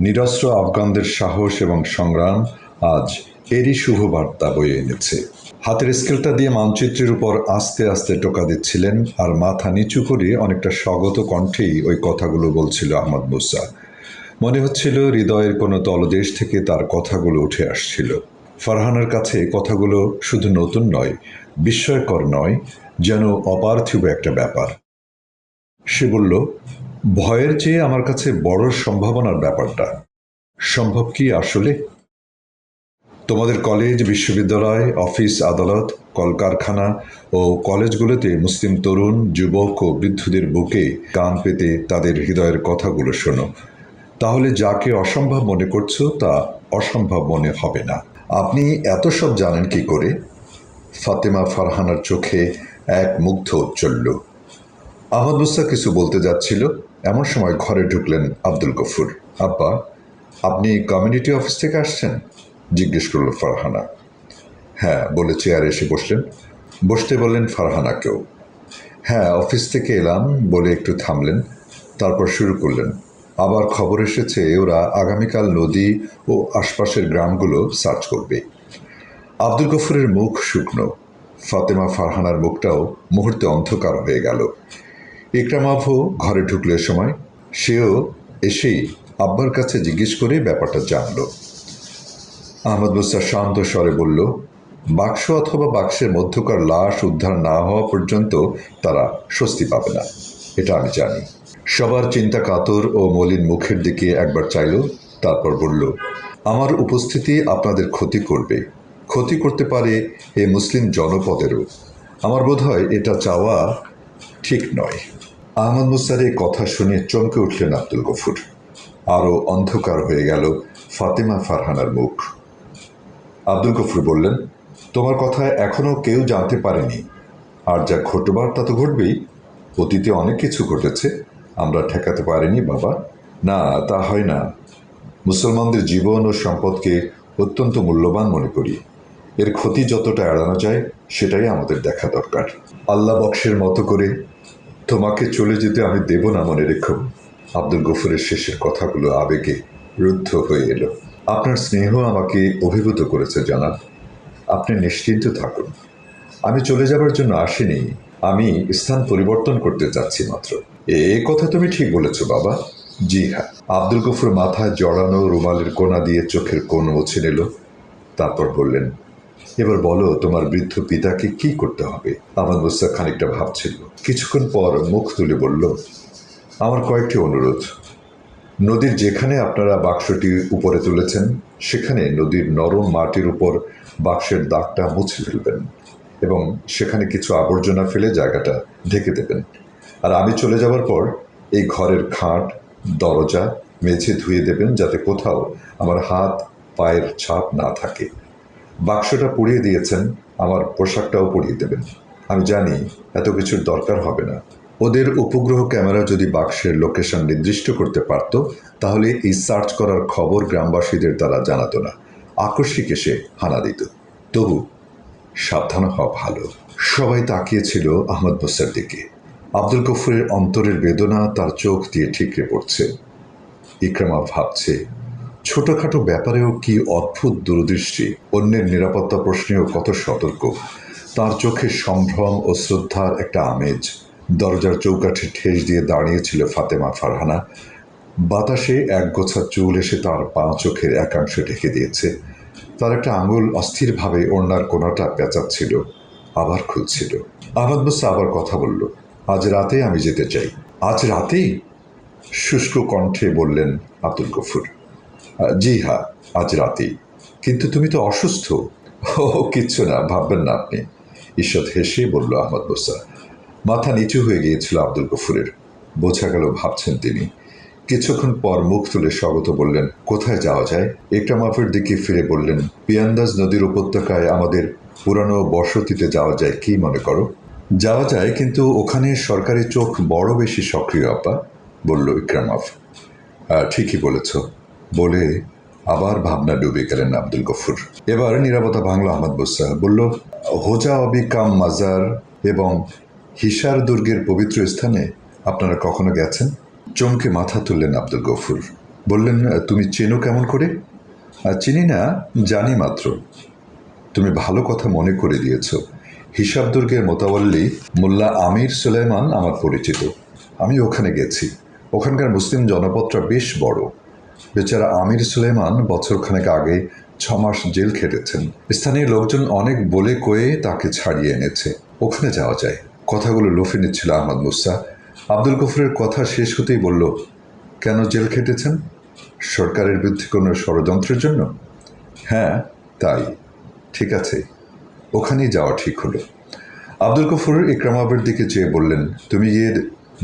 নিরস্ত্র আফগানদের সাহস এবং সংগ্রাম আজ এরই শুভ বার্তা বয়ে এনেছে। হাতের স্কেলটা দিয়ে মানচিত্রের উপর আস্তে আস্তে টোকা দিচ্ছিলেন আর মাথা নিচু করে অনেকটা স্বগত কণ্ঠেই ওই কথাগুলো বলছিল আহমদ মুসা। মনে হচ্ছিল হৃদয়ের কোনো তলদেশ থেকে তার কথাগুলো উঠে আসছিল। ফারহানের কাছে কথাগুলো শুধু নতুন নয়, বিস্ময়কর নয়, যেন অপার্থিব একটা ব্যাপার। সে বলল ভয়ের চেয়ে আমার কাছে বড় সম্ভাবনার ব্যাপারটা। সম্ভব কি আসলে? তোমাদের কলেজ, বিশ্ববিদ্যালয়, অফিস, আদালত, কলকারখানা ও কলেজগুলোতে মুসলিম তরুণ, যুবক ও বৃদ্ধদের বুকে কান পেতে তাদের হৃদয়ের কথাগুলো শোনো। তাহলে যাকে অসম্ভব মনে করছ, তা অসম্ভব মনে হবে না। আপনি এত সব জানেন কি করে? ফাতেমা ফারহানার চোখে এক মুগ্ধ উজ্জ্বল্য আহমদ কিছু বলতে যাচ্ছিল, এমন সময় ঘরে ঢুকলেন আব্দুল গফুর। আব্বা, আপনি কমিউনিটি অফিস থেকে আসছেন? জিজ্ঞেস করল ফারহানা। হ্যাঁ বলে চেয়ারে এসে বসলেন। বসতে বললেন ফারহানাকেও হ্যাঁ অফিস থেকে এলাম, বলে একটু থামলেন। তারপর শুরু করলেন। আবার খবর এসেছে, ওরা আগামীকাল নদী ও আশপাশের গ্রামগুলো সার্চ করবে। আব্দুল গফুরের মুখ শুকনো। ফাতেমা ফারহানার মুখটাও মুহূর্তে অন্ধকার হয়ে গেল। ইকরামাভও ঘরে ঢুকলো সময়, সেও এসেই আব্বার কাছে জিজ্ঞেস করে ব্যাপারটা জানল। আহমদ মুসা শান্ত স্বরে বলল, বাক্স অথবা বাক্সের মধ্যকার লাশ উদ্ধার না হওয়া পর্যন্ত তারা স্বস্তি পাবে না, এটা আমি জানি। সবার চিন্তা কাতর ও মলিন মুখের দিকে একবার চাইল, তারপর বলল, আমার উপস্থিতি আপনাদের ক্ষতি করবে। ক্ষতি করতে পারে এ মুসলিম জনপদেরও। আমার বোধ হয় এটা চাওয়া ঠিক নয়। আহমদ এই কথা শুনে চমকে উঠলেন আব্দুল গফুর। আরও অন্ধকার হয়ে গেল ফাতেমা ফারহানার মুখ। আব্দুল গফুর বললেন, তোমার কথা এখনও কেউ জানতে পারেনি। আর যা ঘটবার তা তো ঘটবেই। অতীতে অনেক কিছু ঘটেছে। আমরা ঠেকাতে পারিনি, বাবা। না, তা হয় না। মুসলমানদের জীবন ও সম্পদকে অত্যন্ত মূল্যবান মনে করি। এর ক্ষতি যতটা এড়ানো যায়, সেটাই আমাদের দেখা দরকার। আল্লাহ বক্সের মতো করে তোমাকে চলে যেতে আমি দেব না মনে রেখো। আব্দুল গফুরের শেষের কথাগুলো আবেগে রুদ্ধ হয়ে এলো। আপনার স্নেহ আমাকে অভিভূত করেছে, জানাব। আপনি নিশ্চিন্ত থাকুন। আমি চলে যাবার জন্য আসিনি। আমি স্থান পরিবর্তন করতে চাচ্ছি মাত্র। এ কথা তুমি ঠিক বলেছ, বাবা। জি হ্যাঁ। আব্দুল গফুর মাথায় জড়ানো রুমালের কোনা দিয়ে চোখের কোন মুছে নিল। তারপর বললেন এবার বলো, তোমার বৃদ্ধ পিতাকে কি করতে হবে? আমার মুসা খানিকটা ভাবছিল। কিছুক্ষণ পর মুখ তুলে বলল, আমার কয়েকটি অনুরোধ। নদীর যেখানে আপনারা বাক্সটি উপরে তুলেছেন, সেখানে নদীর নরম মাটির উপর বাক্সের দাগটা মুছে ফেলবেন এবং সেখানে কিছু আবর্জনা ফেলে জায়গাটা ঢেকে দেবেন। আর আমি চলে যাওয়ার পর এই ঘরের খাট, দরজা মেঝে ধুয়ে দেবেন যাতে কোথাও আমার হাত, পায়ের ছাপ না থাকে। বাক্সটা পুড়িয়ে দিয়েছেন, আমার পোশাকটাও পুড়িয়ে দেবেন। আমি জানি এত কিছুর দরকার হবে না। ওদের উপগ্রহ ক্যামেরা যদি বাক্সের লোকেশন নির্দিষ্ট করতে পারত, তাহলে এই সার্চ করার খবর গ্রামবাসীদের তারা জানাতো না। আকস্মিক এসে হানা দিত। তবু সাবধান হওয়া ভালো। সবাই তাকিয়েছিল আহমদ বসার দিকে। আব্দুল গফুরের অন্তরের বেদনা তার চোখ দিয়ে ঠিকরে পড়ছে। ইকরামা ভাবছে ছোটখাটো ব্যাপারেও কি অদ্ভুত দূরদৃষ্টি? অন্যের নিরাপত্তা প্রশ্নেও কত সতর্ক? তার চোখে সম্ভ্রম ও শ্রদ্ধার একটা আমেজ। দরজার চৌকাঠে ঠেস দিয়ে দাঁড়িয়েছিল ফাতেমা ফারহানা। বাতাসে এক গোছা চুল এসে তার পা চোখের একাংশ ঢেকে দিয়েছে। তার একটা আঙুল অস্থিরভাবে ওড়নার কোনাটা পেঁচাচ্ছিল আবার খুলছিল। আহমদ মুসা আবার কথা বলল আজ রাতে আমি যেতে চাই। আজ রাতেই? শুষ্ক কণ্ঠে বললেন আব্দুল গফুর। "আহ, জি হ্যাঁ আজ রাতেই কিন্তু তুমি তো অসুস্থ। ও কিচ্ছু না ভাববেন না আপনি। ঈশ্বর হেসে বলল আহমদ মুসা মাথা নিচু হয়ে গিয়েছিল আব্দুল গফুরের। বোঝা গেল ভাবছেন তিনি। কিছুক্ষণ পর মুখ তুলে স্বাগত বললেন কোথায় যাওয়া যায়? একরামাফের দিকে ফিরে বললেন পিয়ান্দাজ নদীর উপত্যকায় আমাদের পুরানো বসতিতে যাওয়া যায় কি মনে করো? যাওয়া যায় কিন্তু ওখানে সরকারি চোখ বড় বেশি সক্রিয় আপা বলল ইকরামাফ। "আহ, ঠিকই বলেছ। বলে আবার ভাবনা ডুবে গেলেন আব্দুল গফুর। এবার নিরাপত্তা ভাঙল আহমদ বুসা বলল হোজা অবি কাম মাজার এবং হিসার দুর্গের পবিত্র স্থানে আপনারা কখনো গেছেন? চমকে মাথা তুললেন আব্দুল গফুর। বললেন তুমি চেনো কেমন করে? "আহ, চিনি না জানি মাত্র। তুমি ভালো কথা মনে করে দিয়েছ। হিসাব দুর্গের মোতাবল্লি মোল্লা আমির সুলাইমান আমার পরিচিত। আমি ওখানে গেছি। ওখানকার মুসলিম জনপদটা বেশ বড়। বেচারা আমির সুলাইমান বছরখানেক আগে ছ মাস জেল খেটেছেন। স্থানীয় লোকজন অনেক বলে কয়ে তাকে ছাড়িয়ে এনেছে। ওখানে যাওয়া যায়। কথাগুলো লোফে নিচ্ছিল আহমদ মুসা। আব্দুল গফুরের কথা শেষ হতেই বলল, কেন জেল খেটেছেন? সরকারের বিরুদ্ধে কোনো ষড়যন্ত্রের জন্য? হ্যাঁ তাই। ঠিক আছে, ওখানেই যাওয়া ঠিক হলো। আব্দুল গফুর ইকরামাবের দিকে চেয়ে বললেন, তুমি গিয়ে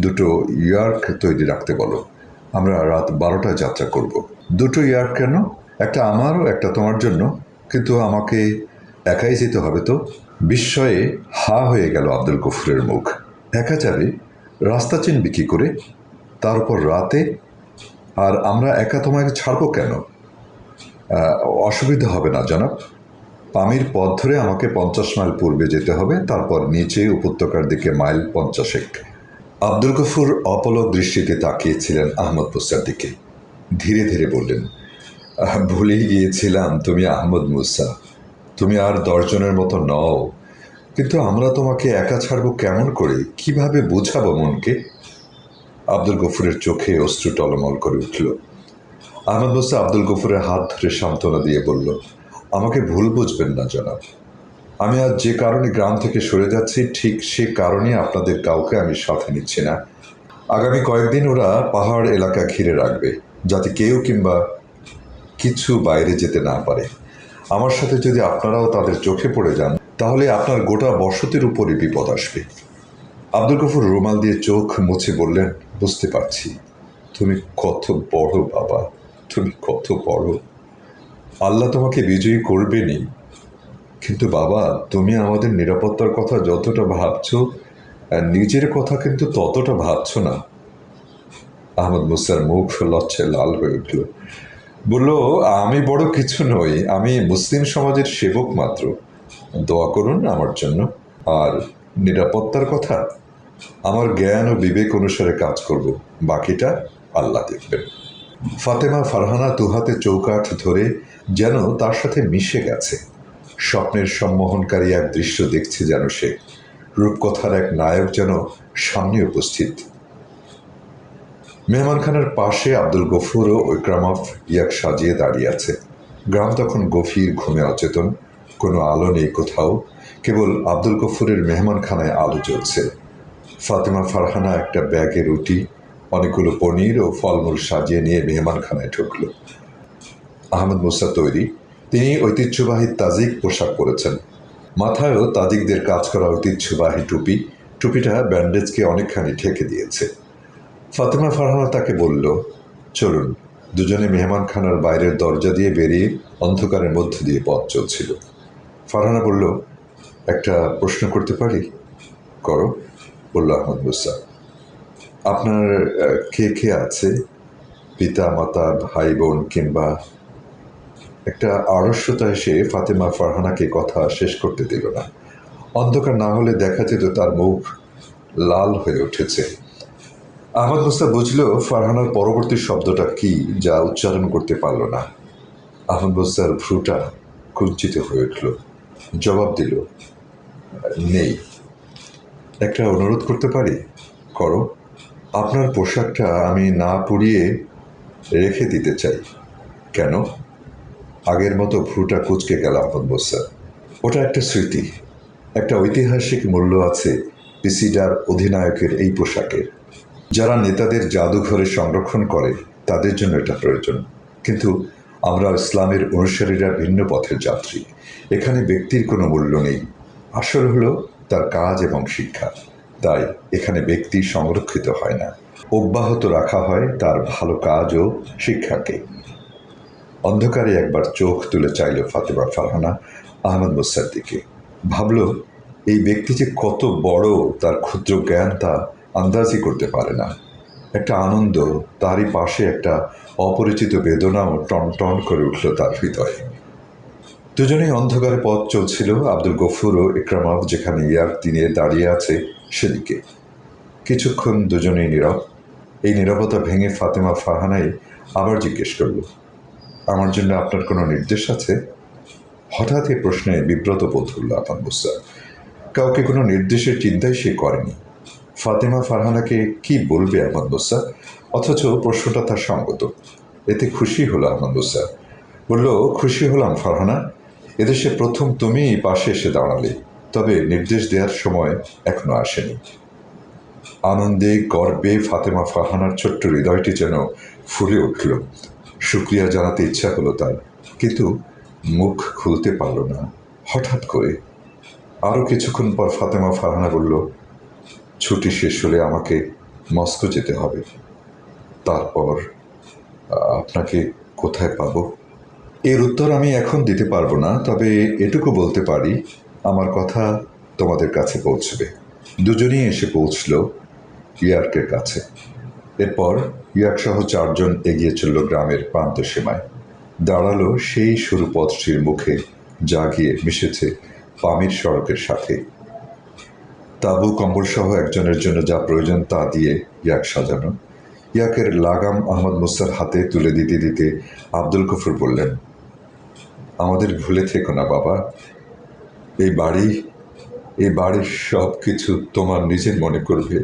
দুটো ইয়ার্ক তৈরি রাখতে বলো। আমরা রাত বারোটায় যাত্রা করব। দুটো ইয়ার কেন? একটা আমার ও একটা তোমার জন্য। কিন্তু আমাকে একাই যেতে হবে তো। বিস্ময়ে হা হয়ে গেল আব্দুল গফুরের মুখ। একা যাবে? রাস্তা চিনবি কি করে? তার উপর রাতে? আর আমরা একা তোমাকে ছাড়বো কেন? অসুবিধা হবে না, জনাব। পামির পথ ধরে আমাকে পঞ্চাশ মাইল পূর্বে যেতে হবে। তারপর নিচে উপত্যকার দিকে মাইল পঞ্চাশেক। আব্দুল গফুর অপলক দৃষ্টিতে তাকিয়েছিলেন আহমদ মুসার দিকে। ধীরে ধীরে বললেন "আহ, ভুলেই গিয়েছিলাম তুমি আহমদ মুসা। তুমি আর দশজনের মতো নও। কিন্তু আমরা তোমাকে একা ছাড়বো কেমন করে? কীভাবে বোঝাবো মনকে? আব্দুল গফুরের চোখে অশ্রু টলমল করে উঠল। আহমদ মুসা আব্দুল গফুরের হাত ধরে সান্ত্বনা দিয়ে বলল আমাকে ভুল বুঝবেন না জনাব। আমি আজ যে কারণে গ্রাম থেকে সরে যাচ্ছি, ঠিক সে কারণে আপনাদের কাউকে আমি সাথে নিচ্ছি না। আগামী কয়েকদিন ওরা পাহাড় এলাকা ঘিরে রাখবে, যাতে কেউ কিংবা কিছু বাইরে যেতে না পারে। আমার সাথে যদি আপনারাও তাদের চোখে পড়ে যান, তাহলে আপনার গোটা বসতির উপরই বিপদ আসবে। আব্দুল গফুর রুমাল দিয়ে চোখ মুছে বললেন, বুঝতে পারছি। তুমি কত বড় বাবা, তুমি কত বড়। আল্লাহ তোমাকে বিজয়ী করবেনই। কিন্তু বাবা, তুমি আমাদের নিরাপত্তার কথা যতটা ভাবছ নিজের কথা কিন্তু ততটা ভাবছ না। আহমদ মুসার মুখ লচ্ছায় লাল হয়ে উঠল। বলল, আমি বড় কিছু নই, আমি মুসলিম সমাজের সেবক মাত্র। দোয়া করুন আমার জন্য। আর নিরাপত্তার কথা? আমার জ্ঞান ও বিবেক অনুসারে কাজ করব। বাকিটা আল্লাহ দেখবেন। ফাতেমা ফারহানা তুহাতে চৌকাঠ ধরে যেন তার সাথে মিশে গেছে। স্বপ্নের সম্মোহনকারী এক দৃশ্য দেখছে যেন সে। রূপকথার এক নায়ক যেন সামনে উপস্থিত। মেহমানখানার পাশে আব্দুল গফুর ও ইকরামফ ইয়াক সাজিয়ে দাঁড়িয়ে আছে। গ্রাম তখন গভীর, ঘুমে অচেতন। কোনো আলো নেই কোথাও। কেবল আব্দুল গফুরের মেহমানখানায় আলো জ্বলছে। ফাতেমা ফারহানা একটা ব্যাগে রুটি, অনেকগুলো পনির ও ফলমূল সাজিয়ে নিয়ে মেহমানখানায় ঢুকলো। আহমদ মুসা তৈরি। তিনি ঐতিহ্যবাহী তাজিক পোশাক পরেছেন। মাথায়ও তাজিকদের কাজ করা ঐতিহ্যবাহী টুপি। টুপিটা ব্যান্ডেজকে অনেকখানি ঠেকে দিয়েছে। ফাতেমা ফারহানা তাকে বলল, চলুন, দুজনে মেহমানখানার বাইরের দরজা দিয়ে বেরিয়ে অন্ধকারের মধ্য দিয়ে পথ চলছিল। ফারহানা বলল, একটা প্রশ্ন করতে পারি? করো। বলল আহমদ মুসা। আপনার কে কে আছে? পিতা, মাতা, ভাই, বোন কিংবা একটা আড়স্যতা এসে ফাতেমা ফারহানাকে কথা শেষ করতে দিল না। অন্ধকার না হলে দেখা যেত তার মুখ লাল হয়ে উঠেছে। আহমদ মুস্তা বুঝলো ফারহানার পরবর্তী শব্দটা কি যা উচ্চারণ করতে পারল না। আহমদ মুস্তার ভ্রুটা কুঞ্চিত হয়ে উঠল। জবাব দিল, নেই। একটা অনুরোধ করতে পারি? করো। আপনার পোশাকটা আমি না পুড়িয়ে রেখে দিতে চাই। কেন? আগের মতো ভ্রুটা কুচকে গেল আহমদ মোসা ওটা একটা স্মৃতি, একটা ঐতিহাসিক মূল্য আছে পিসিডার অধিনায়কের এই পোশাকের যারা নেতাদের জাদুঘরে সংরক্ষণ করে, তাদের জন্য এটা প্রয়োজন। কিন্তু আমরা ইসলামের অনুসারীরা ভিন্ন পথের যাত্রী। এখানে ব্যক্তির কোনো মূল্য নেই। আসল হলো তার কাজ এবং শিক্ষা। তাই এখানে ব্যক্তি সংরক্ষিত হয় না। অব্যাহত রাখা হয় তার ভালো কাজ ও শিক্ষাকে। অন্ধকারে একবার চোখ তুলে চাইল ফাতেমা ফারহানা আহমদ মুসার দিকে ভাবল, এই ব্যক্তি যে কত বড়, তার ক্ষুদ্র জ্ঞান তা আন্দাজই করতে পারে না। একটা আনন্দ, তারই পাশে একটা অপরিচিত বেদনাও টন টন করে উঠল তার হৃদয়ে। দুজনেই অন্ধকারে পথ চলছিল, আব্দুল গফুর ও ইকরামাব যেখানে ইয়ার দিনে দাঁড়িয়ে আছে সেদিকে। কিছুক্ষণ দুজনেই নীরব। এই নীরবতা ভেঙে ফাতেমা ফারহানাই আবার জিজ্ঞেস করল আমার জন্য আপনার কোনো নির্দেশ আছে? হঠাৎ এই প্রশ্নে বিব্রত বোধ হল আফান মুসা কাউকে কোনো নির্দেশের চিন্তাই সে করেনি। ফাতেমা ফারহানাকে কি বলবে আহমদ মুসা অথচ প্রশ্নটা তার সঙ্গত। এতে খুশি হলো আহমদ মুসা বলল, খুশি হলাম ফারহানা। এদেশে প্রথম তুমি পাশে এসে দাঁড়ালে। তবে নির্দেশ দেওয়ার সময় এখনও আসেনি। আনন্দে গর্বে ফাতেমা ফারহানার ছোট্ট হৃদয়টি যেন ফুলে উঠল। শুক্রিয়া জানাতে ইচ্ছা হলো তার, কিন্তু মুখ খুলতে পারল না। হঠাৎ করে আরও কিছুক্ষণ পর ফাতেমা ফারহানা বলল, ছুটি শেষ হলে আমাকে মস্কো যেতে হবে। তারপর আপনাকে কোথায় পাবো? এর উত্তর আমি এখন দিতে পারব না, তবে এটুকু বলতে পারি, আমার কথা তোমাদের কাছে পৌঁছবে। দুজনেই এসে পৌঁছল ইয়ার্কের কাছে। এরপর ইয়ার্ক সহ চারজন এগিয়ে চলল গ্রামের প্রান্ত সীমায়। দাঁড়াল সেই সরু পথটির মুখে যা গিয়ে মিশেছে পামির সড়কের সাথে। তাবু কম্বল সহ একজনের জন্য যা প্রয়োজন তা দিয়ে ইয়াক সাজানো। ইয়াকের লাগাম আহমদ মুসার হাতে তুলে দিতে দিতে আব্দুল কফুর বললেন, আমাদের ভুলে থেকো না বাবা। এই বাড়ি, এই বাড়ির সব কিছু তোমার নিজের মনে করবে।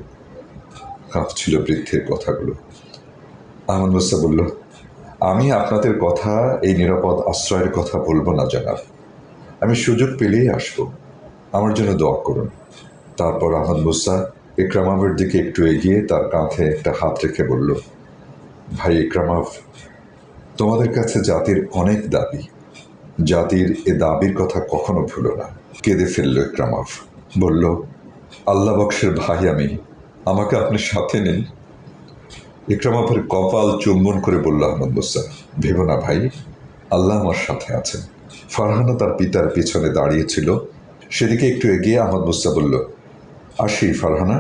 কাঁপছিল বৃদ্ধের কথাগুলো। আহমদ মুসা বলল, আমি আপনাদের কথা, এই নিরাপদ আশ্রয়ের কথা বলব না, জানাব। আমি সুযোগ পেলেই আসব। আমার জন্য দোয়া করুন। তারপর আহমদ মুসা ইকরামাবের দিকে একটু এগিয়ে তার কাঁধে একটা হাত রেখে বলল, ভাই ইকরামাভ তোমাদের কাছে জাতির অনেক দাবি। জাতির এ দাবির কথা কখনো ভুলো না। কেঁদে ফেলল ইকরামাভ বলল, আল্লাহ বক্সের ভাই আমি। আমাকে আপনি সাথে নিন। ইকরামাভের কপাল চুম্বন করে বলল, আহমদ মুসা ভেবো না ভাই, আল্লাহ আমার সাথে আছেন। ফারহানা তার পিতার পিছনে দাঁড়িয়েছিল সেদিকে একটু এগিয়ে আহমদ মুসা বলল, আসি ফারহানা।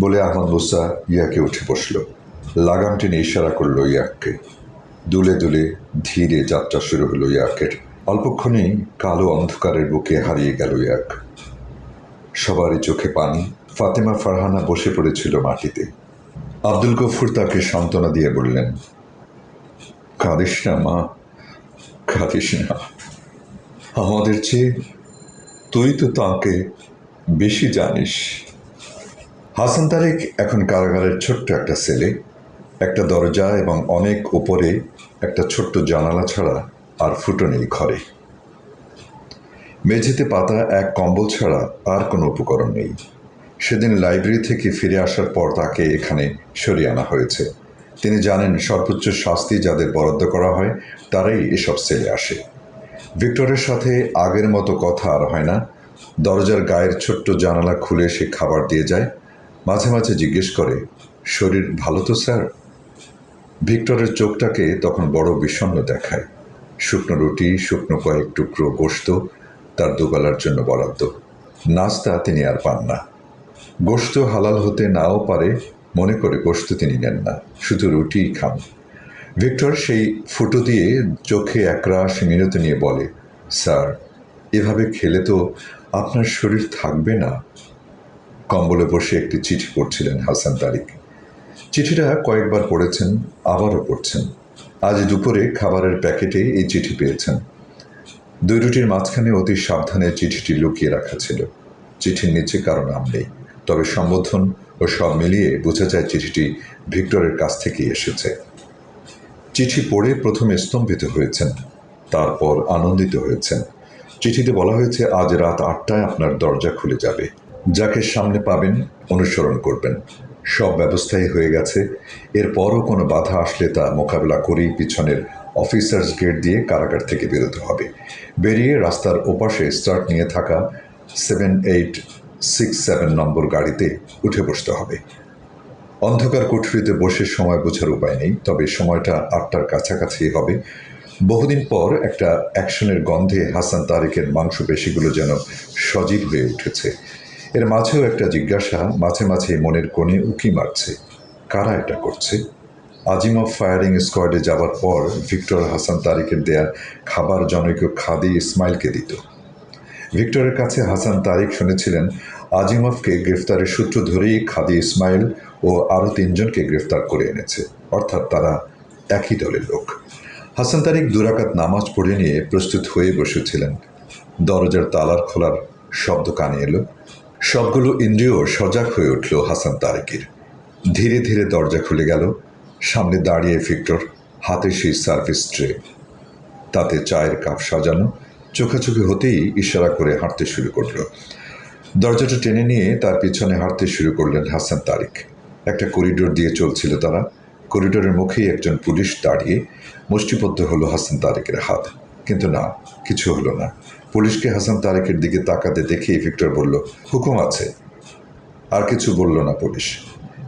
বলে আহমদ মুসা ইয়াকে উঠে বসল। লাগাম টেনে ইশারা করল ইয়াককে। দুলে দুলে ধীরে যাত্রা শুরু হলো ইয়াকের। অল্পক্ষণেই কালো অন্ধকারের বুকে হারিয়ে গেল ইয়াক। সবারই চোখে পানি। ফাতেমা ফারহানা বসে পড়েছিল মাটিতে। আব্দুল গফুর তাকে সান্ত্বনা দিয়ে বললেন, কাঁদিস না, মা, কাঁদিস না। আমাদের চেয়ে তুই তো তাকে বেশি জানিস। হাসান তারেক এখন কারাগারের ছোট্ট একটা সেলে, একটা দরজা এবং অনেক উপরে একটা ছোট্ট জানালা ছাড়া আর ফুটো নেই ঘরে। মেঝেতে পাতা, এক কম্বল ছাড়া আর কোনো উপকরণ নেই। সেদিন লাইব্রেরি থেকে ফিরে আসার পর তাকে এখানে সরিয়ে আনা হয়েছে। তিনি জানেন সর্বোচ্চ শাস্তি যাদের বরাদ্দ করা হয়, তারাই এসব সেলে আসে। ভিক্টরের সাথে আগের মতো কথা আর হয় না। দরজার গায়ের ছোট্ট জানালা খুলে সে খাবার দিয়ে যায়। মাঝে মাঝে জিজ্ঞেস করে, শরীর ভালো তো, স্যার? ভিক্টরের চোখটাকে তখন বড় বিষণ্ণ দেখায়। শুকনো রুটি, শুকনো কয়েক টুকরো গোস্ত তার দুবেলার জন্য বরাদ্দ। নাস্তা তিনি আর পান না। গোস্ত হালাল হতে নাও পারে, মনে করে গোস্ত তিনি নেন না, শুধু রুটিই খান। ভিক্টর সেই ফুটো দিয়ে চোখে একরাশ মিনতি নিয়ে বলে, স্যার, এভাবে খেলে তো আপনার শরীর থাকবে না। কম্বলে বসে একটি চিঠি পড়ছিলেন হাসান তারিক। চিঠিটা কয়েকবার পড়েছেন, আবারও পড়ছেন। আজ দুপুরে খাবারের প্যাকেটে এই চিঠি পেয়েছেন। দুই রুটির মাঝখানে অতি সাবধানে চিঠিটি লুকিয়ে রাখা ছিল। চিঠির নিচে কারও নাম নেই। তবে সম্বোধন ও সব মিলিয়ে বোঝা যায় চিঠিটি ভিক্টরের কাছ থেকেই এসেছে। চিঠি পড়ে প্রথমে স্তম্ভিত হয়েছেন, তারপর আনন্দিত হয়েছেন। চিঠিতে বলা হয়েছে, আজ রাত আটটায় আপনার দরজা খুলে যাবে। যাকে সামনে পাবেন, অনুসরণ করবেন। সব ব্যবস্থাই হয়ে গেছে। এরপরও কোনো বাধা আসলে তা মোকাবেলা করেই পিছনের অফিসার্স গেট দিয়ে কারাগার থেকে বেরোতে হবে। বেরিয়ে রাস্তার ওপাশে স্টার্ট নিয়ে থাকা seven eight six seven number গাড়িতে উঠে বসতে হবে। অন্ধকার কুঠুরিতে বসে সময় বোঝার উপায় নেই, তবে সময়টা আটটার কাছাকাছি হবে। বহুদিন পর একটা অ্যাকশনের গন্ধে হাসান তারেকের মাংসপেশিগুলো যেন সজীব হয়ে উঠেছে। এর মাঝেও একটা জিজ্ঞাসা মাঝে মাঝে মনের কোণে উকি মারছে, কারা এটা করছে? আজিমা ফায়ারিং স্কোয়াডে যাবার পর ভিক্টর হাসান তারিকের দেয়া খাবার জনৈক খাদি ইসমাইলকে দিত। ভিক্টরের কাছে হাসান তারিক শুনেছিলেন আজিমফকে গ্রেফতারের সূত্র ধরেই খাদি ইসমাইল ও আরও তিনজনকে গ্রেফতার করে এনেছে, অর্থাৎ তারা একই দলের লোক। হাসান তারিক দুরাকাত নামাজ পড়ে নিয়ে প্রস্তুত হয়ে বসেছিলেন। দরজার তালার খোলার শব্দ কানে এলো। সবগুলো ইন্দ্রিয় সজাগ হয়ে উঠল হাসান তারেকের। ধীরে ধীরে দরজা খুলে গেল। সামনে দাঁড়িয়ে ভিক্টর হাতে সেই সার্ভিস ট্রে, তাতে চায়ের কাপ সাজানো চোখাচোখি হতেই ইশারা করে হাঁটতে শুরু করল। দরজাটা টেনে নিয়ে তার পিছনে হাঁটতে শুরু করলেন হাসান তারিক। একটা করিডোর দিয়ে চলছিল তারা। করিডোরের মুখেই একজন পুলিশ দাঁড়িয়ে মুষ্টিবদ্ধ হলো হাসান তারেকের হাত। কিন্তু না, কিছু হলো না। পুলিশকে হাসান তারেকের দিকে তাকাতে দেখেই ভিক্টর বলল, হুকুম আছে। আর কিছু বলল না পুলিশ।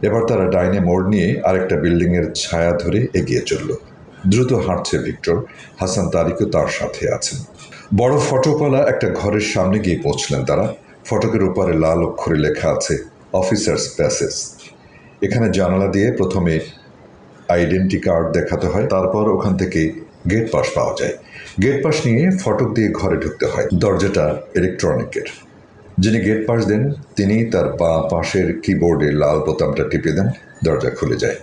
এবার তারা ডাইনে মোড় নিয়ে আরেকটা বিল্ডিংয়ের ছায়া ধরে এগিয়ে চলল। দ্রুত হাঁটছে ভিক্টর। হাসান তারিকও তার সাথে আছেন। বড় ফটোকলা একটা ঘরের সামনে গিয়ে পৌঁছলেন তারা। ফটকের উপরে লাল অক্ষরে লেখা আছে, অফিসার্স প্যাসেজ। এখানে জানালা দিয়ে প্রথমে আইডেন্টি কার্ড দেখাতে হয়, তারপর ওখান থেকে গেট পাস পাওয়া যায়। গেট পাস নিয়ে ফটক দিয়ে ঘরে ঢুকতে হয়, দরজাটা ইলেকট্রনিকের। যিনি গেট পাস দেন তিনি তার বাঁ পাশের কিবোর্ডে লাল বোতামটা টিপে দেন, দরজা খুলে যায়।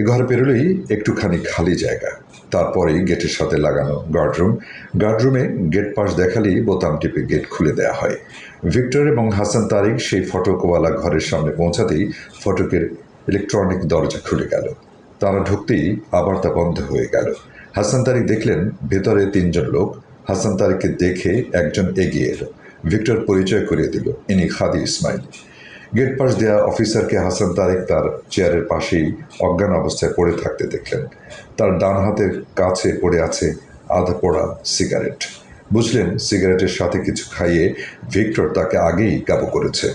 এ ঘরে পেরোলেই একটুখানি খালি জায়গা। তারপরেই গেটের সাথে লাগানো গার্ডরুম গার্ডরুমে গেট পাশ দেখালেই বোতাম টিপে গেট খুলে দেওয়া হয়। ভিক্টর এবং হাসান তারিক সেই ফটকওয়ালা ঘরের সামনে পৌঁছাতেই ফটকের ইলেকট্রনিক দরজা খুলে গেল। তারা ঢুকতেই আবার তা বন্ধ হয়ে গেল। হাসান তারিক দেখলেন ভেতরে তিনজন লোক। হাসান তারিককে দেখে একজন এগিয়ে এলো। ভিক্টর পরিচয় করিয়ে দিল। ইনি খাদি ইসমাইল। গেট দেওয়া অফিসারকে হাসান তারেক তার চেয়ারের পাশেই অজ্ঞান অবস্থায় পড়ে থাকতে দেখলেন। তার ডান হাতের কাছে পড়ে আছে আধা পোড়া সিগারেট। বুঝলেন, সিগারেটের সাথে কিছু খাইয়ে ভিক্টর তাকে আগেই কাবু করেছে।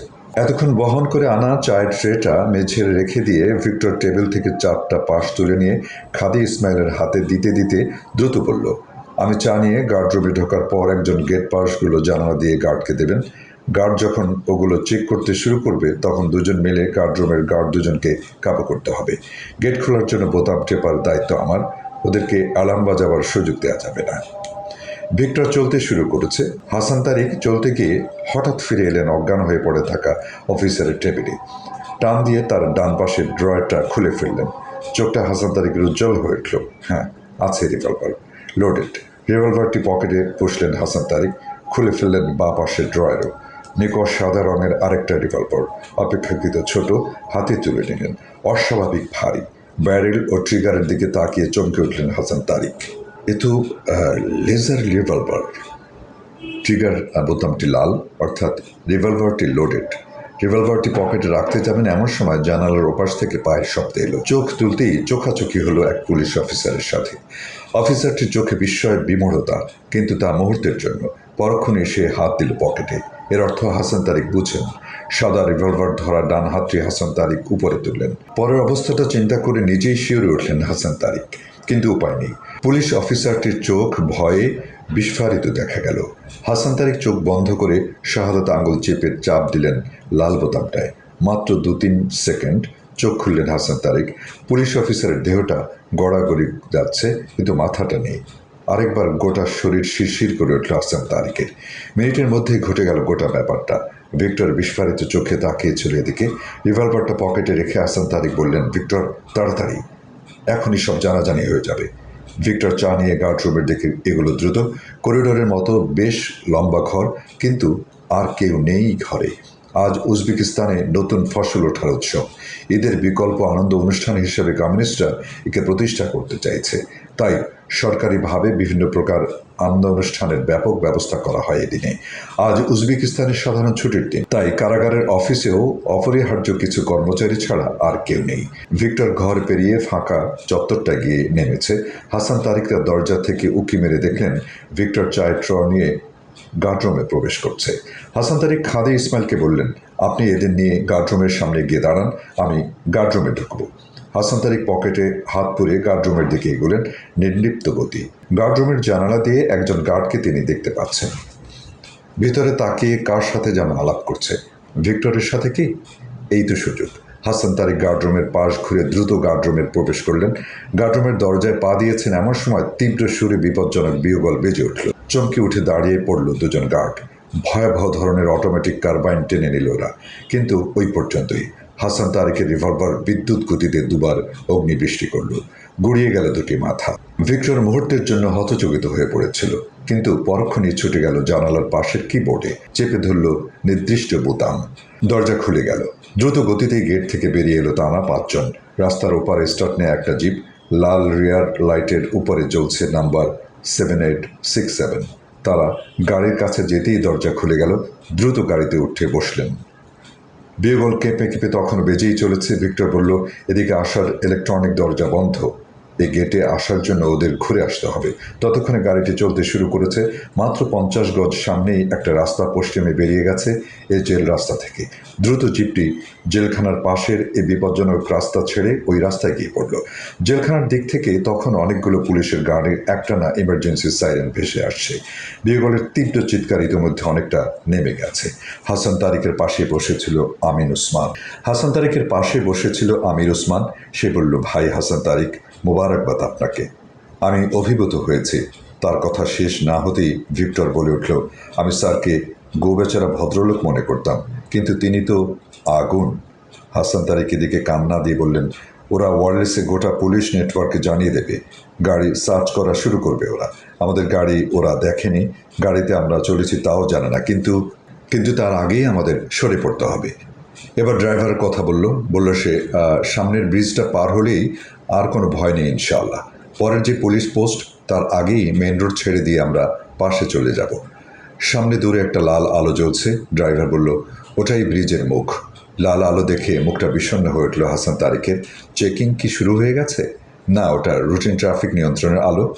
এতক্ষণ বহন করে আনা চায়ের ট্রেটা মেঝে রেখে দিয়ে ভিক্টর টেবিল থেকে চারটা পাশ তুলে নিয়ে খাদি ইসমাইলের হাতে দিতে দিতে দ্রুত বলল, আমি চা নিয়ে গার্ড গার্ডরুমে ঢোকার পর একজন গেট পাশগুলো জানালা দিয়ে গার্ডকে দেবেন। গার্ড যখন ওগুলো চেক করতে শুরু করবে, তখন দুজন মিলে গার্ডরুমের গার্ড দুজনকে কাবু করতে হবে। গেট খোলার জন্য বোতাম টেপার দায়িত্ব আমার। ওদেরকে অ্যালার্ম বাজাবার সুযোগ দেওয়া যাবে না। ভিক্টর চলতে শুরু করেছে। হাসান তারিক চলতে গিয়ে হঠাৎ ফিরে এলেন অজ্ঞান হয়ে পড়ে থাকা অফিসারের টেবিলে। টান দিয়ে তার ডান পাশের ড্রয়ারটা খুলে ফেললেন। চোখটা হাসান তারিকের উজ্জ্বল হয়ে উঠল। হ্যাঁ আছে রিভলভার লোডেড রিভলভারটি পকেটে পুষলেন হাসান তারিক। খুলে ফেললেন বাঁ পাশের ড্রয়ারও নিকট সাদা রঙের আরেকটা রিভলভার অপেক্ষাকৃত ছোট, হাতে তুলে নিলেন। অস্বাভাবিক ভারী। ব্যারেল ও ট্রিগারের দিকে তাকিয়ে চমকে উঠলেন হাসান তারিক। এ তো লেজার রিভলভার। ট্রিগার বোতামটি লাল, অর্থাৎ রিভলভারটি লোডেড। রিভলভারটি পকেটে রাখতে যাবেন এমন সময় জানালার ওপাশ থেকে পায়ের শব্দ এলো। চোখ তুলতেই চোখাচোখি হলো এক পুলিশ অফিসারের সাথে। অফিসারটির চোখে বিস্ময়ের বিমূঢ়তা, কিন্তু তা মুহূর্তের জন্য। পরক্ষণে সে হাত দিল পকেটে। এর অর্থ হাসান তারিক বুঝেন। সাদা রিভলভার ধরা ডান হাতটি হাসান তারিক উপরে তুললেন। পরের অবস্থাটা চিন্তা করে নিজেই শিওরে উঠলেন হাসান তারিক। কিন্তু উপায় নেই। পুলিশ অফিসারটির চোখ ভয়ে বিস্ফারিত দেখা গেল। হাসান তারিক চোখ বন্ধ করে শাহাদত আঙুল চেপে চাপ দিলেন লাল বোতামটায়। মাত্র দু তিন সেকেন্ড চোখ খুললেন হাসান তারিক। পুলিশ অফিসারের দেহটা গড়াগড়ি যাচ্ছে, কিন্তু মাথাটা নেই। আরেকবার গোটা শরীর শিরশির করে উঠল হাসান তারিকের মিনিটের মধ্যেই ঘটে গেল গোটা ব্যাপারটা। ভিক্টর বিস্ফারিত চোখে তাকিয়ে তাকিয়েছিল এদিকে। রিভলভারটা পকেটে রেখে হাসান তারিক বললেন, ভিক্টর, তাড়াতাড়ি। এখনই সব জানাজানি হয়ে যাবে। ভিক্টর চা নিয়ে গার্ডরুমের দিকে এগুলো দ্রুত। করিডোরের মতো বেশ লম্বা ঘর, কিন্তু আর কেউ নেই ঘরে। আজ উজবেকিস্তানে নতুন ফসল ওঠার উৎসব। ঈদের বিকল্প আনন্দ অনুষ্ঠান হিসেবে কমিউনিস্টরা একে প্রতিষ্ঠা করতে চাইছে। তাই সরকারিভাবে বিভিন্ন প্রকার আনন্দ অনুষ্ঠানের ব্যাপক ব্যবস্থা করা হয় এদিনে। আজ উজবেকিস্তানের সাধারণ ছুটির দিন। তাই কারাগারের অফিসেও অপরিহার্য কিছু কর্মচারী ছাড়া আর কেউ নেই। ভিক্টর ঘর পেরিয়ে ফাঁকা চত্বরটা গিয়ে নেমেছে। হাসান তারিকরা দরজা থেকে উকি মেরে দেখলেন ভিক্টর চায়ের ট্র নিয়ে গার্ডরুমে প্রবেশ করছে। হাসান তারিক খাদে ইসমাইলকে বললেন, আপনি এদের নিয়ে গার্ডরুমের সামনে গিয়ে দাঁড়ান, আমি গার্ডরুমে ঢুকবো। হাসান তারিক পকেটে হাত পুরে গার্ডরুমের দিকে এগোলেন, নির্লিপ্ত গতি। গার্ডরুমের জানালা দিয়ে একজন গার্ডকে তিনি দেখতে পাচ্ছেন। ভিতরে তাকিয়ে কার সাথে যেন আলাপ করছে? ভিক্টরের সাথে কি? এই তো সুযোগ। হাসান তারিক গার্ডরুমের পাশ ঘুরে দ্রুত গার্ডরুমে প্রবেশ করলেন। গার্ডরুমের দরজায় পা দিয়েছেন এমন সময় তীব্র সুরে বিপজ্জনক বিয়োগল বেজে উঠল। চমকে উঠে দাঁড়িয়ে পড়ল দুজন গার্ড। ভয়াবহ ধরনের অটোমেটিক কার্বাইন টেনে নিল ওরা। কিন্তু ওই পর্যন্তই হাসান তারেকের রিভলভার বিদ্যুৎ গতিতে দুবার অগ্নিবৃষ্টি করল। গুড়িয়ে গেল দুটি মাথা। ভিক্টর মুহূর্তের জন্য হতচকিত হয়ে পড়েছিল। কিন্তু পরক্ষণেই ছুটে গেল জানালার পাশের কিবোর্ডে চেপে ধরল নির্দিষ্ট বোতাম। দরজা খুলে গেল। দ্রুত গতিতেই গেট থেকে বেরিয়ে এলো টানা পাঁচজন। রাস্তার ওপারে স্টার্ট নেয় একটা জিপ লাল রিয়ার লাইটের উপরে জ্বলছে number seven eight six seven তারা গাড়ির কাছে যেতেই দরজা খুলে গেল দ্রুত গাড়িতে উঠে বসলেন বিয়েগল কেঁপে কেঁপে তখন বেজেই চলেছে ভিক্টর বলল এদিকে আসার ইলেকট্রনিক দরজা বন্ধ এই গেটে আসার জন্য ওদের ঘুরে আসতে হবে। ততক্ষণে গাড়িটি চলতে শুরু করেছে। মাত্র পঞ্চাশ গজ সামনেই একটা রাস্তা পশ্চিমে বেরিয়ে গেছে এই জেল রাস্তা থেকে। দ্রুত জিপটি জেলখানার পাশের এই বিপজ্জনক রাস্তা ছেড়ে ওই রাস্তায় গিয়ে পড়ল। জেলখানার দিক থেকে তখন অনেকগুলো পুলিশের গাড়ির একটানা ইমার্জেন্সি সাইরেন ভেসে আসছে। বিয়েগলের তীব্র চিৎকার ইতিমধ্যে অনেকটা নেমে গেছে। হাসান তারিকের পাশে বসেছিল আমিন উসমান হাসান তারিকের পাশে বসেছিল আমির উসমান সে বলল, ভাই হাসান তারিক মোবারকবাদ আপনাকে। আমি অভিভূত হয়েছি। তার কথা শেষ না হতেই ভিক্টর বলে উঠল, আমি স্যারকে গৌবেচারা ভদ্রলোক মনে করতাম, কিন্তু তিনি তো আগুন। হাসান তারিক দিকে কান্না দিয়ে বললেন, ওরা ওয়ারলেসে গোটা পুলিশ নেটওয়ার্কে জানিয়ে দেবে। গাড়ি সার্চ করা শুরু করবে ওরা। আমাদের গাড়ি ওরা দেখেনি, গাড়িতে আমরা চলেছি তাও জানে না, কিন্তু কিন্তু তার আগেই আমাদের সরে পড়তে হবে। এবার ড্রাইভারের কথা বলল বলল সে সামনের ব্রিজটা পার হলেই আর কোনো ভয় নেই, ইনশাআল্লাহ। পরের যে পুলিশ পোস্ট, তার আগেই মেন রোড ছেড়ে দিয়ে আমরা পাশে চলে যাব। সামনে দূরে একটা লাল আলো জ্বলছে। ড্রাইভার বলল, ওটাই ব্রিজের মুখ। লাল আলো দেখে মুখটা বিষণ্ণ হয়ে উঠল হাসান তারিকের চেকিং কি শুরু হয়ে গেছে? না, ওটা রুটিন ট্রাফিক নিয়ন্ত্রণের আলো।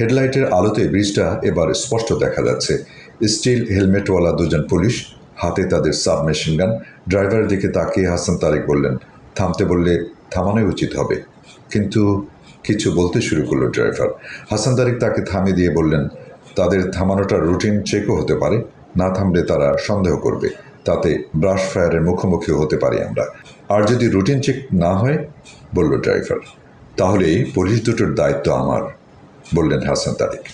হেডলাইটের আলোতে ব্রিজটা এবার স্পষ্ট দেখা যাচ্ছে। স্টিল হেলমেটওয়ালা দুজন পুলিশ, হাতে তাদের সাবমেশিন গান। ড্রাইভারের দিকে তাকিয়ে হাসান তারিক বললেন, থামতে বললে থামানোই উচিত হবে। কিন্তু কিছু বলতে শুরু করল ড্রাইভার। হাসান তারিক তাকে থামিয়ে দিয়ে বললেন, তাদের থামানোটা রুটিন চেকও হতে পারে, না থামলে তারা সন্দেহ করবে। তাতে ব্রাশ ফায়ারের মুখোমুখি হতে পারি আমরা। আর যদি রুটিন চেক না হয়, বলল ড্রাইভার। তাহলে পুলিশ দুটোর দায়িত্ব আমার, বললেন হাসান তারিক।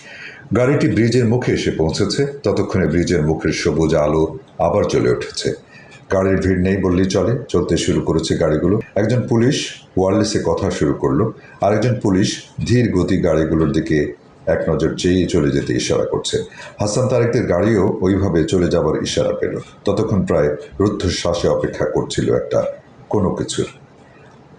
গাড়িটি ব্রিজের মুখে এসে পৌঁছেছে। ততক্ষণে ব্রিজের মুখের সবুজ আলো আবার জ্বলে উঠেছে। গাড়ির ভিড় নেই বললেই চলে, চলতে শুরু করেছে গাড়িগুলো। একজন পুলিশ ওয়ারলেসে কথা শুরু করল, আরেকজন পুলিশ ধীর গতি গাড়িগুলোর দিকে এক নজর চেয়ে চলে যেতে ইশারা করছে। হাসান তারেকদের গাড়িও ওইভাবে চলে যাবার ইশারা পেল। ততক্ষণ প্রায় রুদ্ধশ্বাসে অপেক্ষা করছিল একটা কোনো কিছুর।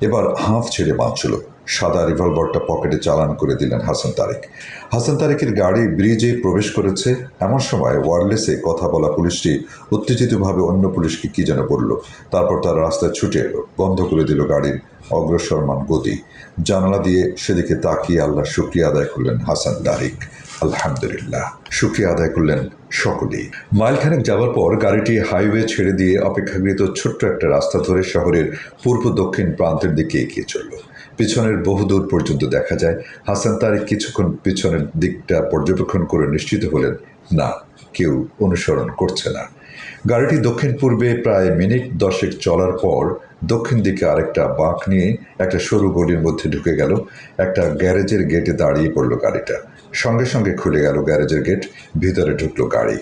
এবার হাঁফ ছেড়ে বাঁচল সাদা রিভলভারটা পকেটে চালান করে দিলেন হাসান তারেক। হাসান তারেকের গাড়ি ব্রিজে প্রবেশ করেছে। এমন সময় ওয়ারলেসে কথা বলা পুলিশটি উত্তেজিতভাবে অন্য পুলিশকে কি যেন বলল। তারপর তার রাস্তায় ছুটে এলো, বন্ধ করে দিল গাড়ির অগ্রসরমান গতি। জানালা দিয়ে সেদিকে তাকিয়ে আল্লাহ শুক্রিয়া আদায় করলেন হাসান তারিক। আলহামদুলিল্লাহ। শুক্রিয়া আদায় করলেন সকলেই মাইলখানেক যাওয়ার পর গাড়িটি হাইওয়ে ছেড়ে দিয়ে অপেক্ষাকৃত ছোট্ট একটা রাস্তা ধরে শহরের পূর্ব দক্ষিণ প্রান্তের দিকে এগিয়ে চলল। পিছনের বহুদূর পর্যন্ত দেখা যায়। হাসান তারিক কিছুক্ষণ পিছনের দিকটা পর্যবেক্ষণ করে নিশ্চিত হলেন, না, কেউ অনুসরণ করছে না। গাড়িটি দক্ষিণ পূর্বে প্রায় মিনিট দশেক চলার পর দক্ষিণ দিকে আরেকটা বাঁক নিয়ে একটা সরু গলির মধ্যে ঢুকে গেল। একটা গ্যারেজের গেটে দাঁড়িয়ে পড়ল গাড়িটা। সঙ্গে সঙ্গে খুলে গেল গ্যারেজের গেট, ভিতরে ঢুকলো গাড়ি।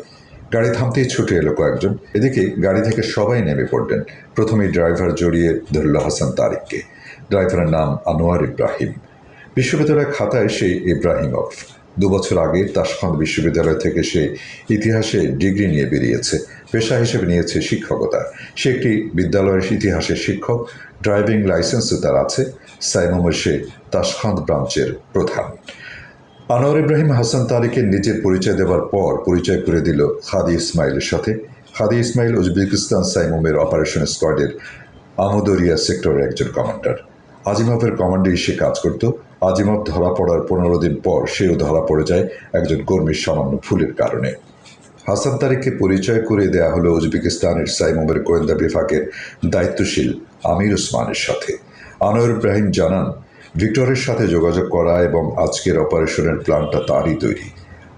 গাড়ি থামতেই ছুটে এলো কয়েকজন। এদিকে গাড়ি থেকে সবাই নেমে পড়লেন। প্রথমেই ড্রাইভার জড়িয়ে ধরল হাসান তারিককে। ড্রাইভারের নাম আনোয়ার ইব্রাহিম। বিশ্ববিদ্যালয়ের খাতায় সে ইব্রাহিম অফ দু বছর আগে তাসখান বিশ্ববিদ্যালয় থেকে সে ইতিহাসে ডিগ্রি নিয়ে বেরিয়েছে। পেশা হিসেবে নিয়েছে শিক্ষকতা। সে একটি বিদ্যালয়ের ইতিহাসের শিক্ষক, ড্রাইভিং লাইসেন্সও তার আছে। সাইমমের সে তাসখান্ত ব্রাঞ্চের প্রধান। আনোয়ার ইব্রাহিম হাসান তারিকের নিজের পরিচয় দেওয়ার পর পরিচয় করে দিল খাদি ইসমাইলের সাথে। খাদি ইসমাইল উজবেকিস্তান সাইমুমের অপারেশন স্কোয়াডের আমদরিয়া সেক্টরের একজন কমান্ডার। আজিমভের কমান্ডে সে কাজ করত। আজিমভ ধরা পড়ার পনেরো দিন পর সেও ধরা পড়ে যায় একজন কর্মীর সামান্য ফুলের কারণে। হাসান তারিককে পরিচয় করে দেয়া হলো উজবেকিস্তানের সাইমুমের গোয়েন্দা বিভাগের দায়িত্বশীল আমির ওসমানের সাথে। আনোয়ার ইব্রাহিম জানান, ভিক্টরের সাথে যোগাযোগ করা এবং আজকের অপারেশনের প্ল্যানটা তারই তৈরি।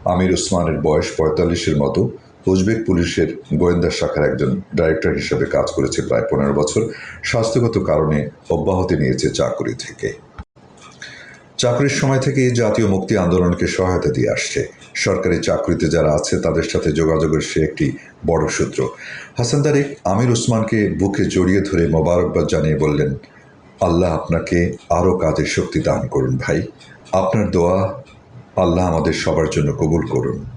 আমির ওসমানের বয়স পঁয়তাল্লিশের মতো উজবেক পুলিশের গোয়েন্দা শাখার একজন ডাইরেক্টর হিসেবে কাজ করেছে প্রায় পনেরো বছর। স্বাস্থ্যগত কারণে অব্যাহতি নিয়েছে চাকরি থেকে। চাকরির সময় থেকে জাতীয় মুক্তি আন্দোলনকে সহায়তা দিয়ে আসছে। সরকারি চাকরিতে যারা আছে, তাদের সাথে যোগাযোগের সে একটি বড় সূত্র। হাসান তারিক, আমির ওসমানকে বুকে জড়িয়ে ধরে মোবারকবাদ জানিয়ে বললেন, আল্লাহ আপনাকে আরও কাজের শক্তি দান করুন ভাই। আপনার দোয়া আল্লাহ আমাদের সবার জন্য কবুল করুন।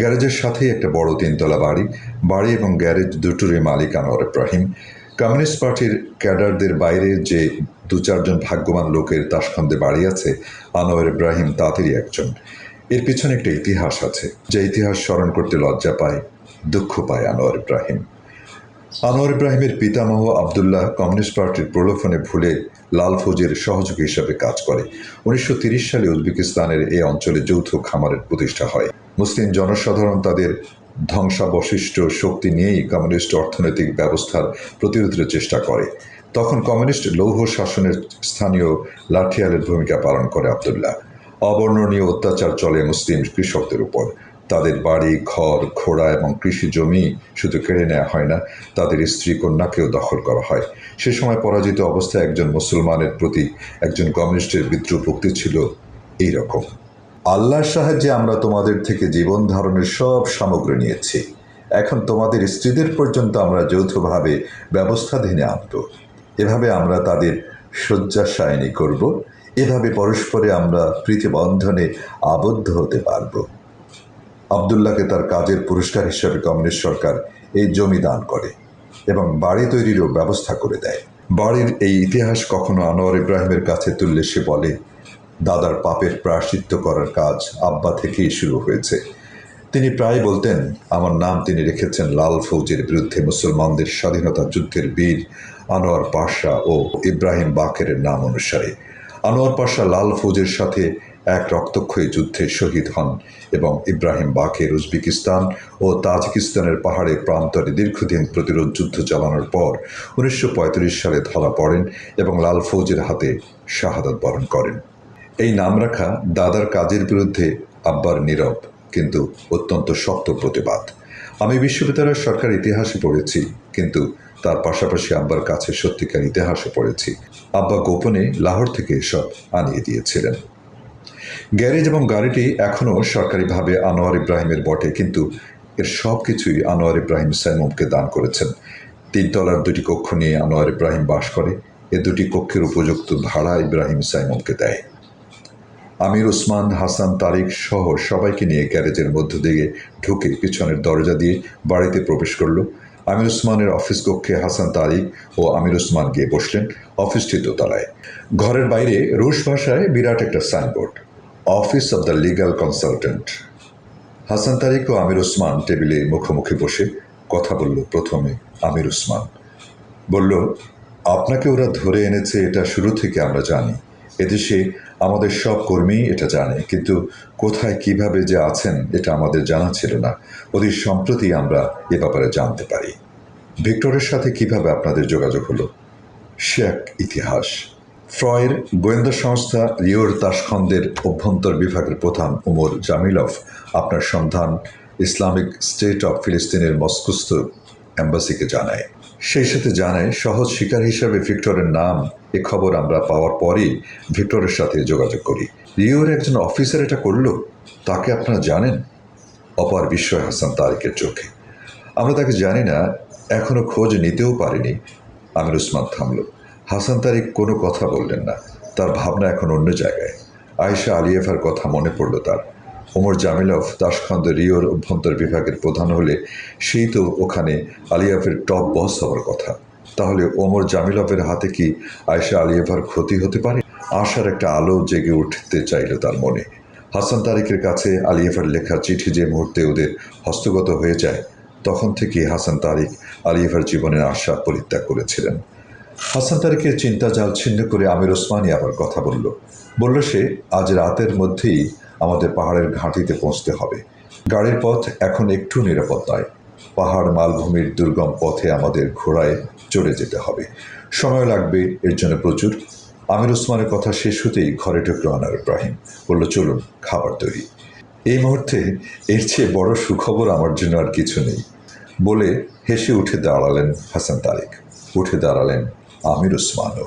গ্যারেজের সাথেই একটা বড় তিনতলা বাড়ি। বাড়ি এবং গ্যারেজ দুটোরই মালিক আনোয়ার ইব্রাহিম। কমিউনিস্ট পার্টির ক্যাডারদের বাইরে যে দু চারজন ভাগ্যবান লোকের তাসখন্দে বাড়ি আছে, আনোয়ার ইব্রাহিম তাদেরই একজন। এর পিছনে একটা ইতিহাস আছে, যে ইতিহাস স্মরণ করতে লজ্জা পায়, দুঃখ পায় আনোয়ার ইব্রাহিম। আনোয়ার ইব্রাহিমের পিতামহ আবদুল্লাহ কমিউনিস্ট পার্টির প্রলোভনে ভুলে লাল ফৌজের সহযোগী হিসাবে কাজ করে। উনিশশো সালে উজবেকিস্তানের এই অঞ্চলে যৌথ খামারের প্রতিষ্ঠা হয়। মুসলিম জনসাধারণ তাদের ধ্বংসাবশিষ্ট শক্তি নিয়েই কমিউনিস্ট অর্থনৈতিক ব্যবস্থার প্রতিরোধের চেষ্টা করে। তখন কমিউনিস্ট লৌহ শাসনের স্থানীয় লাঠিয়ালের ভূমিকা পালন করে আবদুল্লাহ। অবর্ণনীয় অত্যাচার চলে মুসলিম কৃষকদের উপর। তাদের বাড়ি, ঘর, ঘোড়া এবং কৃষি জমি শুধু কেড়ে নেওয়া হয় না, তাদের স্ত্রী কন্যাকেও দখল করা হয়। সে সময় পরাজিত অবস্থায় একজন মুসলমানের প্রতি একজন কমিউনিস্টের বিদ্রুপ ভক্তি ছিল এই রকম আল্লাহর সাহায্যে আমরা তোমাদের থেকে জীবন ধারণের সব সামগ্রী নিয়েছি। এখন তোমাদের স্ত্রীদের পর্যন্ত আমরা যৌথভাবে ব্যবস্থাধীনে আনব। এভাবে আমরা তাদের শয্যাশায়নী করব। এভাবে পরস্পরে আমরা প্রীতিবন্ধনে আবদ্ধ হতে পারব। আবদুল্লাহকে তার কাজের পুরস্কার হিসেবে কমিউনিস্ট সরকার এই জমি দান করে এবং বাড়ি তৈরিরও ব্যবস্থা করে দেয়। বাড়ির এই ইতিহাস কখনো আনোয়ার ইব্রাহিমের কাছে তুললে সে বলে দাদার পাপের প্রায়শ্চিত্ত করার কাজ আব্বা থেকেই শুরু হয়েছে। তিনি প্রায় বলতেন, আমার নাম তিনি রেখেছেন লাল ফৌজের বিরুদ্ধে মুসলমানদের স্বাধীনতা যুদ্ধের বীর আনোয়ার পাশা ও ইব্রাহিম বাকেরের নাম অনুসারে। আনোয়ার পাশা লাল ফৌজের সাথে এক রক্তক্ষয়ী যুদ্ধে শহীদ হন এবং ইব্রাহিম বাকের উজবেকিস্তান ও তাজিকিস্তানের পাহাড়ে প্রান্তরে দীর্ঘদিন প্রতিরোধ যুদ্ধ চালানোর পর উনিশশো পঁয়ত্রিশ সালে ধরা পড়েন এবং লাল ফৌজের হাতে শাহাদাত বরণ করেন। এই নাম রাখা দাদার কাজের বিরুদ্ধে আব্বার নীরব কিন্তু অত্যন্ত শক্ত প্রতিবাদ। আমি বিশ্ববিদ্যালয়ের সরকার ইতিহাসে পড়েছি, কিন্তু তার পাশাপাশি আব্বার কাছে সত্যিকার ইতিহাসও পড়েছি। আব্বা গোপনে লাহোর থেকে এসব আনিয়ে দিয়েছিলেন। গ্যারেজ এবং গাড়িটি এখনও সরকারিভাবে আনোয়ার ইব্রাহিমের বটে, কিন্তু এর সব কিছুই আনোয়ার ইব্রাহিম সাইমুমকে দান করেছেন। তিনতলার দুটি কক্ষ নিয়ে আনোয়ার ইব্রাহিম বাস করে, এ দুটি কক্ষের উপযুক্ত ভাড়া ইব্রাহিম সাইমুমকে দেয়। আমির ওসমান, হাসান, তারিক সহ সবাইকে নিয়ে গ্যারেজের মধ্য দিয়ে ঢুকে পিছনের দরজা দিয়ে বাড়িতে প্রবেশ করল। আমির ওসমানের অফিস কক্ষে হাসান, তারিক ও আমির ওসমান গিয়ে বসলেন অফিসটি দোতলায় ঘরের বাইরে রুশ ভাষায় বিরাট একটা signboard, office of the legal consultant. Hasan, Tariq ও আমির ওসমান টেবিলে মুখোমুখি বসে কথা বলল প্রথমে আমির ওসমান। বলল, আপনাকে ওরা ধরে এনেছে, এটা শুরু থেকে আমরা জানি। এদেশে আমাদের সব কর্মী এটা জানে, কিন্তু কোথায় কীভাবে যে আছেন এটা আমাদের জানা ছিল না। অতি সম্প্রতি আমরা এ ব্যাপারে জানতে পারি। ভিক্টরের সাথে কীভাবে আপনাদের যোগাযোগ হলো? সে এক ইতিহাস। ফ্রয়ের গোয়েন্দা সংস্থা রিওর তাসখন্দের অভ্যন্তর বিভাগের প্রধান উমর জামিলভ আপনার সন্ধান ইসলামিক স্টেট অফ ফিলিস্তিনের মস্কুস্থ অ্যাম্বাসিকে জানায়। সেই সাথে জানায়, সহজ শিকার হিসাবে ভিক্টরের নাম এ খবর আমরা পাওয়ার পরই ভিক্টরের সাথে যোগাযোগ করি। রিওর একজন অফিসার এটা করল, তাকে আপনারা জানেন? অপার বিস্ময় হাসান তারিকের চোখে। আমরা তাকে জানি না, এখনও খোঁজ নিতেও পারিনি। আমির উসমান থামল। হাসান তারিক কোনো কথা বললেন না। তার ভাবনা এখন অন্য জায়গায়। আয়েশা আলিয়েফার কথা মনে পড়ল তার। ওমর জামিলভ দাসখন্দ রিওর অভ্যন্তর বিভাগের প্রধান হলে সেই তো ওখানে আলিয়াফের টপ বস হওয়ার কথা। তাহলে ওমর জামিলভের হাতে কি আয়েশা আলিয়েভার ক্ষতি হতে পারে? আশার একটা আলো জেগে উঠতে চাইল তার মনে। হাসান তারিকের কাছে আলিয়েভার লেখা চিঠি যে মুহূর্তে ওদের হস্তগত হয়ে যায়, তখন থেকে হাসান তারিক আলিয়েভার জীবনের আশা পরিত্যাগ করেছিলেন। হাসান তারিকের চিন্তা জাল ছিন্ন করে আমির ওসমানী আবার কথা বলল। বলল সে, আজ রাতের মধ্যেই আমাদের পাহাড়ের ঘাঁটিতে পৌঁছতে হবে। গাড়ির পথ এখন একটু নিরাপদ নয়। পাহাড় মালভূমির দুর্গম পথে আমাদের ঘোড়ায় চড়ে যেতে হবে। সময় লাগবে, এর জন্য প্রচুর। আমির ওসমানের কথা শেষ হতেই ঘরে ঢুকলো আনার ইব্রাহিম। বলল, চলুন, খাবার তৈরি। এই মুহূর্তে এর চেয়ে বড় সুখবর আমার জন্য আর কিছু নেই। বলে হেসে উঠে দাঁড়ালেন হাসান তারিক। উঠে দাঁড়ালেন আমির ওসমানও।